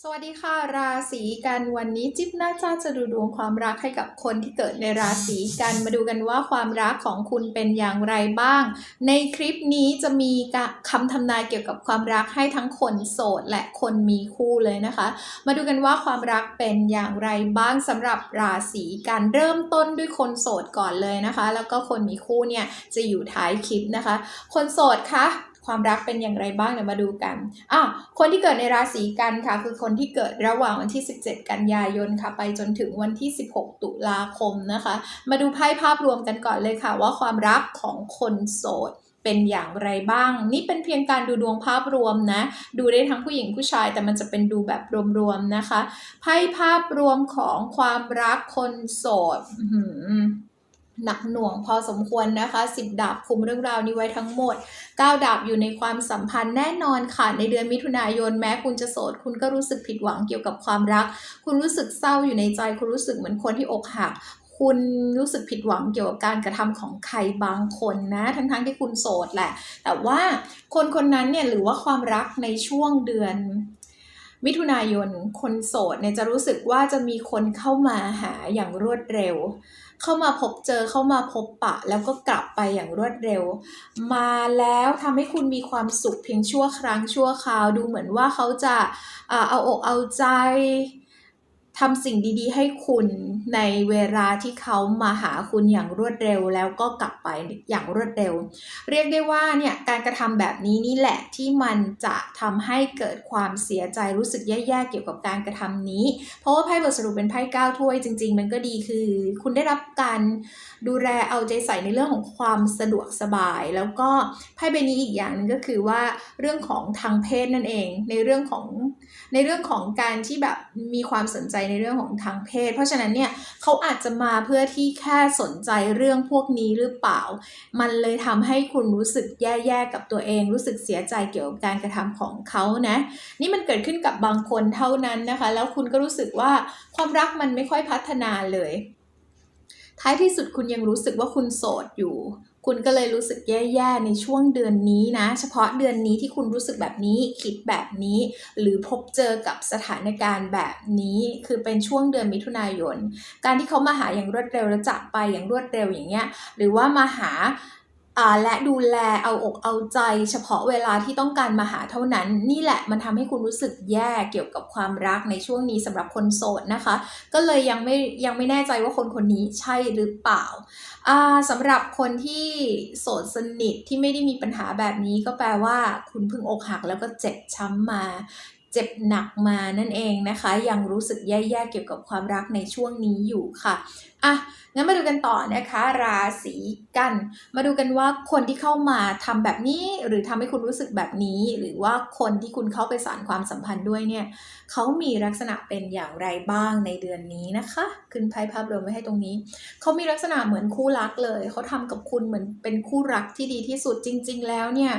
สวัสดีค่ะ ราศีกันวันนี้จิ๊บน่าจะจะดูดวงความรักให้กับคนที่เกิดในราศีกันมาดูกันว่าความรักของคุณเป็นอย่างไรบ้าง ในคลิปนี้จะมีคำทำนายเกี่ยวกับความรักให้ทั้งคนโสดและคนมีคู่เลยนะคะ มาดูกันว่าความรักเป็นอย่างไรบ้างสำหรับราศีกันเริ่มต้นด้วยคนโสดก่อนเลยนะคะ แล้วก็คนมีคู่เนี่ยจะอยู่ท้ายคลิปนะคะ คนโสดคะ ความรักเป็นอย่างไรบ้างเดี๋ยวมาดูกันอ้าวคนที่เกิดในราศีกันค่ะ คือคนที่เกิดระหว่างวันที่ 17 กันยายนค่ะ ไปจนถึงวันที่ 16 ตุลาคมนะคะ มาดูไพ่ภาพรวมกันก่อนเลยค่ะ ว่าความรักของคนโสดเป็นอย่างไรบ้าง นี่เป็นเพียงการดูดวงภาพรวมนะ ดูได้ทั้งผู้หญิงผู้ชายแต่มันจะเป็นดูแบบรวมๆนะคะไพ่ภาพรวมของความรักคนโสด หนักหน่วงพอสมควรนะคะสิบดาบคุมเรื่องราวนี้ไว้ทั้งหมด 9 ดาบอยู่ในความสัมพันธ์แน่นอนค่ะ ในเดือนมิถุนายนแม้คุณจะโสด คุณก็รู้สึกผิดหวังเกี่ยวกับความรัก คุณรู้สึกเศร้าอยู่ในใจ คุณรู้สึกเหมือนคนที่อกหักคุณรู้สึกผิดหวังเกี่ยวกับการกระทำของใครบางคนนะ ทั้งๆทที่คุณโสดแหละ แต่ว่าคนคนนั้นเนี่ยหรือว่าความรักในช่วงเดือนมิถุนายนคนโสดเนี่ยจะรู้สึกว่าจะมีคนเข้ามาหาอย่างรวดเร็ว เข้ามาพบเจอเข้ามาพบปะ แล้วก็กลับไปอย่างรวดเร็ว มาแล้วทำให้คุณมีความสุขเพียงชั่วครั้งชั่วคราว ดูเหมือนว่าเขาจะเอาอกเอาใจ ทำสิ่งดีๆ ให้คุณในเวลาที่เขามาหาคุณอย่างรวดเร็วแล้วก็กลับไปอย่างรวดเร็ว เรียกได้ว่าเนี่ยการกระทำแบบนี้นี่แหละที่มันจะทำให้เกิดความเสียใจรู้สึกแย่ๆเกี่ยวกับการกระทำนี้ เพราะว่าไพ่บทสรุปเป็นไพ่ก้าถ้วยจริง ๆ มันก็ดีคือ คุณได้รับการดูแลเอาใจใส่ในเรื่องของความสะดวกสบาย แล้วก็ไพ่ใบนี้อีกอย่างนึงก็คือว่าเรื่องของทางเพศนั่นเอง ในเรื่องของในเรื่องของการที่แบบมีความสนใจในเรื่องของทางเพศ เพราะฉะนั้นเนี่ยเขาอาจจะมาเพื่อที่แค่สนใจเรื่องพวกนี้หรือเปล่า มันเลยทำให้คุณรู้สึกแย่ๆกับตัวเอง รู้สึกเสียใจเกี่ยวกับการกระทำของเขานะ นี่มันเกิดขึ้นกับบางคนเท่านั้นนะคะ แล้วคุณก็รู้สึกว่าความรักมันไม่ค่อยพัฒนาเลย ท้ายที่สุดคุณยังรู้สึกว่าคุณโสดอยู่ คุณก็เลยรู้สึกแย่ๆในช่วงเดือนนี้นะ เฉพาะเดือนนี้ที่คุณรู้สึกแบบนี้คิดแบบนี้ หรือพบเจอกับสถานการณ์แบบนี้ คือเป็นช่วงเดือนมิถุนายน การที่เขามาหาอย่างรวดเร็วและจากไปอย่างรวดเร็วอย่างเงี้ยหรือว่ามาหา และดูแลเอาอกเอาใจ เฉพาะเวลาที่ต้องการมาหาเท่านั้น นี่แหละมันทำให้คุณรู้สึกแย่เกี่ยวกับความรักในช่วงนี้สำหรับคนโสดนะคะ ก็เลยยังไม่ยังไม่แน่ใจว่าคนคนนี้ใช่หรือเปล่าสำหรับคนที่โสดสนิทที่ไม่ได้มีปัญหาแบบนี้ก็แปลว่า คุณเพิ่งอกหักแล้วก็เจ็บช้ำมา เจ็บหนักมานั่นเองนะคะ ยังรู้สึกแย่ๆเกี่ยวกับความรักในช่วงนี้อยู่ค่ะอะงั้นมาดูกันต่อนะคะ ราศีกัน มาดูกันว่าคนที่เข้ามาทำแบบนี้หรือทำให้คุณรู้สึกแบบนี้ หรือว่าคนที่คุณเข้าไปสานความสัมพันธ์ด้วยเนี่ยเขามีลักษณะเป็นอย่างไรบ้างในเดือนนี้นะคะ ขึ้นไพ่ภาพรวมไว้ให้ตรงนี้ เขามีลักษณะเหมือนคู่รักเลย เขาทำกับคุณเหมือนเป็นคู่รักที่ดีที่สุดจริง ๆ แล้วเนี่ย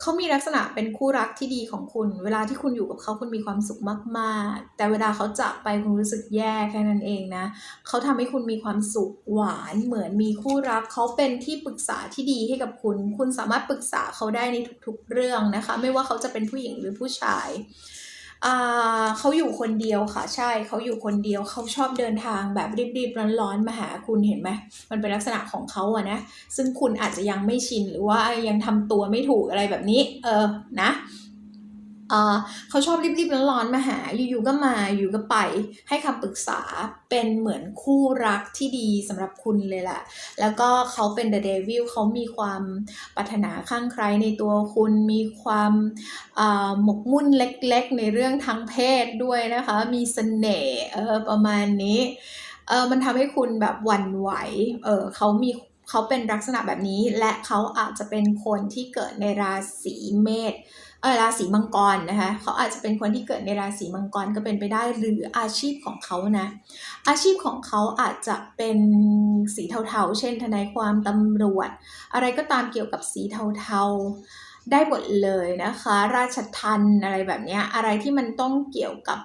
เขามีลักษณะเป็นคู่รักที่ดีของคุณ เวลาที่คุณอยู่กับเขาคุณมีความสุขมาก ๆ แต่เวลาเขาจากไปคุณรู้สึกแย่แค่นั้นเองนะ เขาทำให้คุณมีความสุขหวานเหมือนมีคู่รัก เขาเป็นที่ปรึกษาที่ดีให้กับคุณ คุณสามารถปรึกษาเขาได้ในทุก ๆ เรื่องนะคะ ไม่ว่าเขาจะเป็นผู้หญิงหรือผู้ชาย เขาอยู่คนเดียวค่ะ ใช่เขาอยู่คนเดียวเขาชอบเดินทางแบบรีบๆร้อนๆมาหาคุณเห็นไหมมันเป็นลักษณะของเขาอะนะ ซึ่งคุณอาจจะยังไม่ชินหรือว่ายังทำตัวไม่ถูกอะไรแบบนี้ เออนะ เอ่อเขาชอบรีบๆร้อนๆมาหา อยู่ๆก็มาอยู่ก็ไปให้คำปรึกษาเป็นเหมือนคู่รักที่ดีสำหรับคุณเลยแหละ แล้วก็เขาเป็นเดอะเดวิลเขามีความปรารถนาข้างใครในตัวคุณมีความอ่าหมกมุ่นเล็กๆ ในเรื่องทางเพศด้วยนะคะ มีเสน่ห์เออประมาณนี้เออมันทำให้คุณแบบหวั่นไหวเออเขามีเขาเป็นลักษณะแบบนี้ และเขาอาจจะเป็นคนที่เกิดในราศีเมษ ราศีมังกรนะคะเขาอาจจะเป็นคนที่เกิดในราศีมังกรก็เป็นไปได้หรืออาชีพของเขานะอาชีพของเขาอาจจะเป็นสีเทาๆ เช่นทนายความตำรวจ อะไรก็ตามเกี่ยวกับสีเทาๆได้หมดเลยนะคะ ราชทันอะไรแบบเนี้ยอะไรที่มันต้องเกี่ยวกับ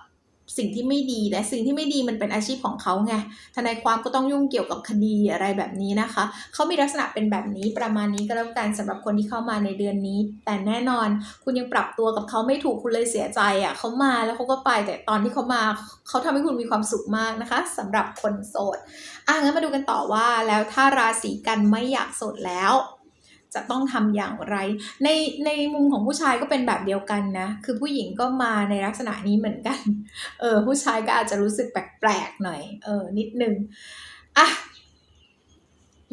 สิ่งที่ไม่ดีและสิ่งที่ไม่ดีมันเป็นอาชีพของเขาไงทนายความก็ต้องยุ่งเกี่ยวกับคดีอะไรแบบนี้นะคะเขามีลักษณะเป็นแบบนี้ประมาณนี้ก็แล้วกันสำหรับคนที่เข้ามาในเดือนนี้ แต่แน่นอนคุณยังปรับตัวกับเขาไม่ถูกคุณเลยเสียใจอะเขามาแล้วเขาก็ไปแต่ตอนที่เขามาเขาทำให้คุณมีความสุขมากนะคะสำหรับคนโสดอะงั้นมาดูกันต่อว่าแล้วถ้าราศีกันไม่อยากโสดแล้ว จะต้องทำอย่างไร ในในมุมของผู้ชายก็เป็นแบบเดียวกันนะ คือผู้หญิงก็มาในลักษณะนี้เหมือนกัน เออ ผู้ชายก็อาจจะรู้สึกแปลกๆหน่อย เออ นิดนึง อะ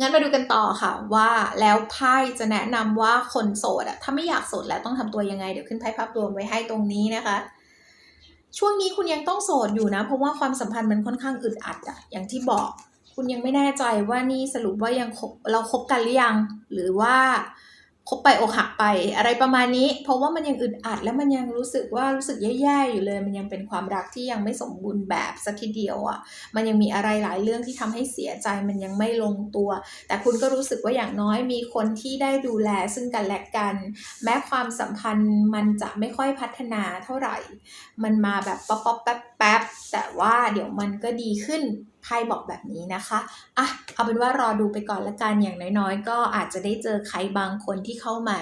งั้นมาดูกันต่อค่ะ ว่าแล้วไพ่จะแนะนำว่าคนโสดอะถ้าไม่อยากโสดแล้วต้องทำตัวยังไง เดี๋ยวขึ้นไพ่ภาพรวมไว้ให้ตรงนี้นะคะ ช่วงนี้คุณยังต้องโสดอยู่นะ เพราะว่าความสัมพันธ์มันค่อนข้างอึดอัดอะอย่างที่บอก คุณยังไม่แน่ใจว่านี่สรุปว่ายังคบเราคบกันหรือยัง หรือว่าคบไปอกหักไปอะไรประมาณนี้ เพราะว่ามันยังอึดอัด แล้วมันยังรู้สึกว่ารู้สึกแย่ๆอยู่เลย มันยังเป็นความรักที่ยังไม่สมบูรณ์แบบสักทีเดียวอะ่ะ มันยังมีอะไรหลายเรื่องที่ทำให้เสียใจ มันยังไม่ลงตัว แต่คุณก็รู้สึกว่าอย่างน้อยมีคนที่ได้ดูแลซึ่งกันและกัน แม้ความสัมพันธ์มันจะไม่ค่อยพัฒนาเท่าไหร่ มันมาแบบป๊อปป๊อปแป๊บแป๊บแต่ว่าเดี๋ยวมันก็ดีขึ้น ไพ่บอกแบบนี้นะคะอะเอาเป็นว่ารอดูไปก่อนละกันอย่างน้อยๆ ก็อาจจะได้เจอใครบางคนที่เข้ามา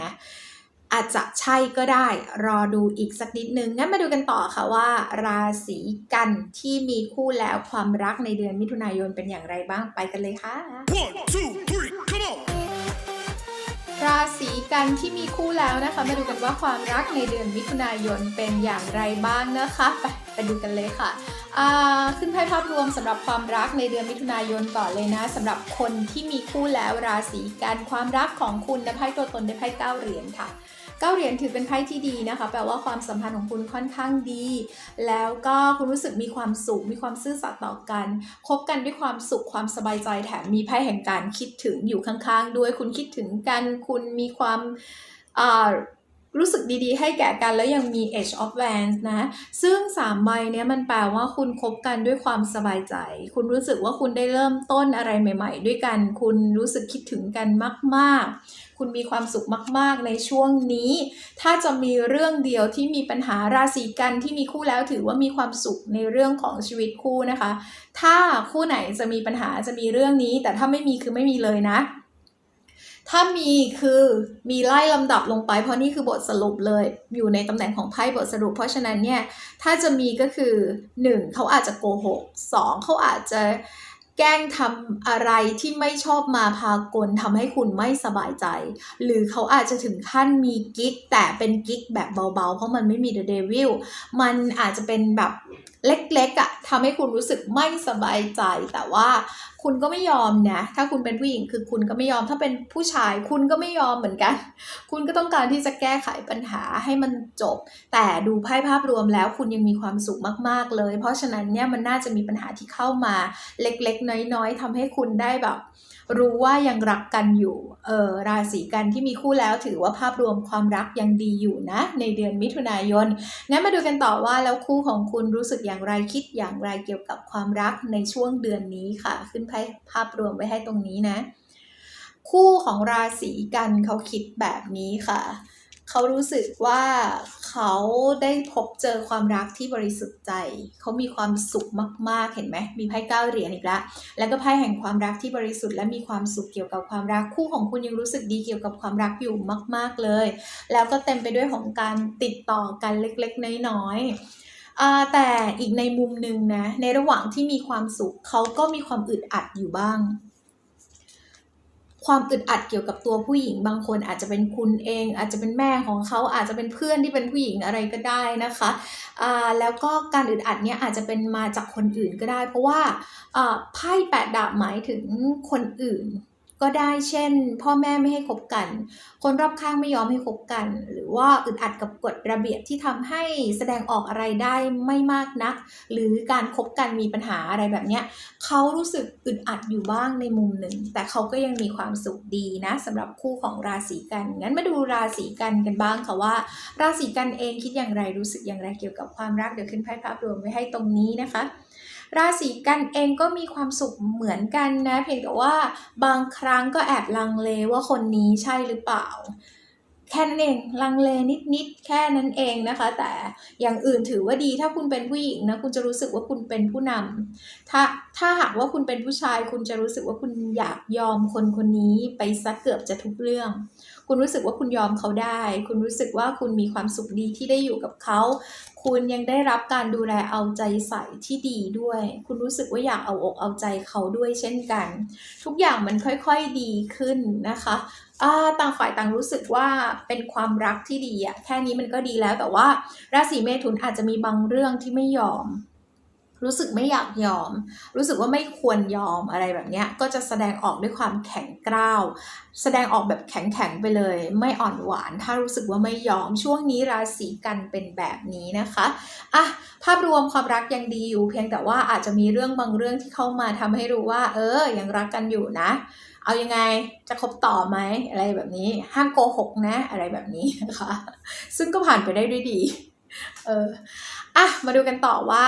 อาจจะใช่ก็ได้รอดูอีกสักนิดนึงงั้นมาดูกันต่อค่ะว่า ราศีกันที่มีคู่แล้วความรักในเดือนมิถุนายนเป็นอย่างไรบ้างไปกันเลยค่ะ One, two, three, come on! ราศีกันที่มีคู่แล้วนะคะ มาดูกันว่าความรักในเดือนมิถุนายนเป็นอย่างไรบ้างนะคะ ไปไปดูกันเลยค่ะอ่า ขึ้นไพ่ภาพรวมสำหรับความรักในเดือนมิถุนายนก่อนเลยนะสำหรับคนที่มีคู่แล้วราศีกันความรักของคุณนะไพ่ตัวตนได้ไพ่เก้าเหรียญค่ะเก้าเหรียญถือเป็นไพ่ที่ดีนะคะ แปลว่าความสัมพันธ์ของคุณค่อนข้างดี แล้วก็คุณรู้สึกมีความสุข มีความซื่อสัตย์ต่อกัน คบกันด้วยความสุข ความสบายใจ แถมมีไพ่แห่งการคิดถึงอยู่ข้างๆ ด้วย คุณคิดถึงกัน คุณมีความ รู้สึกดีๆ ให้แก่กันแล้วยังมี Age of Wands นะ ซึ่ง3ใบเนี้ยมันแปลว่าคุณคบกันด้วยความสบายใจ คุณรู้สึกว่าคุณได้เริ่มต้นอะไรใหม่ ๆ ด้วยกัน คุณรู้สึกคิดถึงกันมาก ๆ คุณมีความสุขมาก ๆ ในช่วงนี้ ถ้าจะมีเรื่องเดียวที่มีปัญหาราศีกันที่มีคู่แล้วถือว่ามีความสุขในเรื่องของชีวิตคู่นะคะ ถ้าคู่ไหนจะมีปัญหาจะมีเรื่องนี้ แต่ถ้าไม่มีคือไม่มีเลยนะ ถ้ามีคือมีไล่ลำดับลงไป เพราะนี่คือบทสรุปเลย อยู่ในตำแหน่งของไพ่บทสรุป เพราะฉะนั้นเนี่ยถ้าจะมีก็คือ 1. เขาอาจจะโกหก 2. เขาอาจจะแกล้งทำอะไรที่ไม่ชอบมาพากลทำให้คุณไม่สบายใจ หรือเขาอาจจะถึงขั้นมีกิ๊กแต่เป็นกิ๊กแบบเบาๆ เพราะมันไม่มี The Devil มันอาจจะเป็นแบบ เล็กๆอะ่ะทำให้คุณรู้สึกไม่สบายใจ แต่ว่าคุณก็ไม่ยอมนะถ้าคุณเป็นผู้หญิงคือคุณก็ไม่ยอมถ้าเป็นผู้ชาย คุณก็ไม่ยอมเหมือนกัน คุณก็ต้องการที่จะแก้ไขปัญหาให้มันจบ แต่ดูไพ่ภาพรวมแล้วคุณยังมีความสุขมากๆเลย เพราะฉะนั้นเนี่ยมันน่าจะมีปัญหาที่เข้ามาเล็กๆ น้อยๆทำให้คุณได้แบบ รู้ว่ายังรักกันอยู่เออราศีกันที่มีคู่แล้วถือว่าภาพรวมความรักยังดีอยู่นะ ในเดือนมิถุนายนงั้นมาดูกันต่อว่าแล้วคู่ของคุณรู้สึกอย่างไรคิดอย่างไรเกี่ยวกับความรักในช่วงเดือนนี้ค่ะ ขึ้นไพ่ภาพรวมไว้ให้ตรงนี้นะ คู่ของราศีกันเขาคิดแบบนี้ค่ะ เขารู้สึกว่าเขาได้พบเจอความรักที่บริสุทธิ์ใจ เขามีความสุขมาก ๆ เห็นไหม มีไพ่เก้าเหรียญอีกแล้ว แล้วก็ไพ่แห่งความรักที่บริสุทธิ์และมีความสุขเกี่ยวกับความรัก คู่ของคุณยังรู้สึกดีเกี่ยวกับความรักอยู่มาก ๆ เลย แล้วก็เต็มไปด้วยของการติดต่อกันเล็ก ๆ น้อย ๆแต่อีกในมุมหนึ่งนะ ในระหว่างที่มีความสุขเขาก็มีความอึดอัดอยู่บ้าง ความอึดอัดเกี่ยวกับตัวผู้หญิงบางคนอาจจะเป็นคุณเอง อาจจะเป็นแม่ของเขาอาจจะเป็นเพื่อนที่เป็นผู้หญิงอะไรก็ได้นะคะแล้วก็การอึดอัดเนี้ยอาจจะเป็นมาจากคนอื่นก็ได้ เพราะว่าไพ่แปดดาบหมายถึงคนอื่น ก็ได้เช่น พ่อแม่ไม่ให้คบกัน คนรอบข้างไม่ยอมให้คบกัน หรือว่าอึดอัดกับกฎระเบียบที่ทำให้แสดงออกอะไรได้ไม่มากนัก หรือการคบกันมีปัญหาอะไรแบบเนี้ยเขารู้สึกอึดอัดอยู่บ้างในมุมหนึ่ง แต่เขาก็ยังมีความสุขดีนะสำหรับคู่ของราศีกันงั้นมาดูราศีกันกันบ้างค่ะว่า ราศีกันเองคิดอย่างไรรู้สึกอย่างไรเกี่ยวกับความรักเดี๋ยวขึ้นไพ่ภาพรวมไว้ให้ตรงนี้นะคะ ราศีกันเองก็มีความสุขเหมือนกันนะ เพียงแต่ว่าบางครั้งก็แอบลังเลว่าคนนี้ใช่หรือเปล่า แค่นั้นเองลังเลนิดๆแค่นั้นเองนะคะ แต่อย่างอื่นถือว่าดีถ้าคุณเป็นผู้หญิงนะคุณจะรู้สึกว่าคุณเป็นผู้นำถ้าถ้าหากว่าคุณเป็นผู้ชาย คุณจะรู้สึกว่าคุณอยากยอมคนคนนี้ไปซะเกือบจะทุกเรื่อง คุณรู้สึกว่าคุณยอมเขาได้ คุณรู้สึกว่าคุณมีความสุขดีที่ได้อยู่กับเขา คุณยังได้รับการดูแลเอาใจใส่ที่ดีด้วย คุณรู้สึกว่าอยากเอาอกเอาใจเขาด้วยเช่นกัน ทุกอย่างมันค่อยๆดีขึ้นนะคะต่างฝ่ายต่างรู้สึกว่าเป็นความรักที่ดีอะแค่นี้มันก็ดีแล้วแต่ว่าราศีเมถุนอาจจะมีบางเรื่องที่ไม่ยอม รู้สึกไม่อยากยอม รู้สึกว่าไม่ควรยอมอะไรแบบนี้ก็จะแสดงออกด้วยความแข็งกร้าว แสดงออกแบบแข็งๆไปเลย ไม่อ่อนหวาน ถ้ารู้สึกว่าไม่ยอม ช่วงนี้ราศีกันเป็นแบบนี้นะคะอะภาพรวมความรักยังดีอยู่ เพียงแต่ว่าอาจจะมีเรื่องบางเรื่องที่เข้ามาทำให้รู้ว่า เออ ยังรักกันอยู่นะ เอายังไง จะคบต่อไหมอะไรแบบนี้ ห้ามโกหกนะ อะไรแบบนี้นะคะ ซึ่งก็ผ่านไปได้ด้วยดี เอออะมาดูกันต่อว่า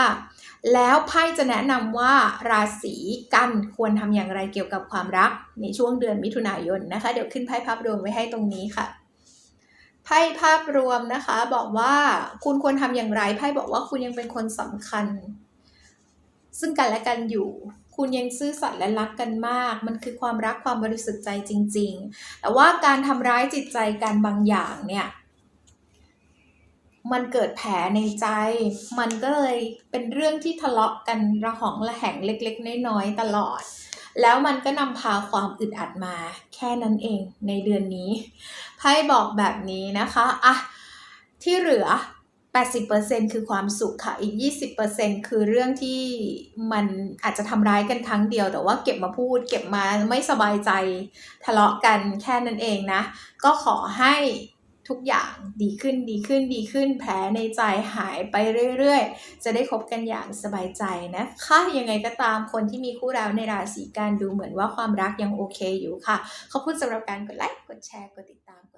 แล้วไพ่จะแนะนำว่าราศีกันควรทำอย่างไรเกี่ยวกับความรักในช่วงเดือนมิถุนายนนะคะ เดี๋ยวขึ้นไพ่ภาพรวมไว้ให้ตรงนี้ค่ะไพ่ภาพรวมนะคะบอกว่าคุณควรทำอย่างไรไพ่บอกว่าคุณยังเป็นคนสำคัญ ซึ่งกันและกันอยู่ คุณยังซื่อสัตย์และรักกันมาก มันคือความรักความบริสุทธิ์ใจจริง ๆ แต่ว่าการทำร้ายจิตใจกันบางอย่างเนี่ย มันเกิดแผลในใจ มันก็เลยเป็นเรื่องที่ทะเลาะกันระหองระแหงเล็กๆ น้อยๆตลอด แล้วมันก็นำพาความอึดอัดมา แค่นั้นเองในเดือนนี้ไพ่บอกแบบนี้นะคะอะที่เหลือ 80%คือความสุขค่ะ อีก 20%คือเรื่องที่มันอาจจะทำร้ายกันครั้งเดียว แต่ว่าเก็บมาพูด เก็บมาไม่สบายใจทะเลาะกันแค่นั้นเองนะ ก็ขอให้ ทุกอย่างดีขึ้นดีขึ้นดีขึ้นแผลในใจหายไปเรื่อยๆ จะได้คบกันอย่างสบายใจนะคะยังไงก็ตามคนที่มีคู่แล้วในราศีกันดูเหมือนว่าความรักยังโอเคอยู่ค่ะ ขอบคุณสำหรับการกดไลค์กดแชร์กดติดตามกด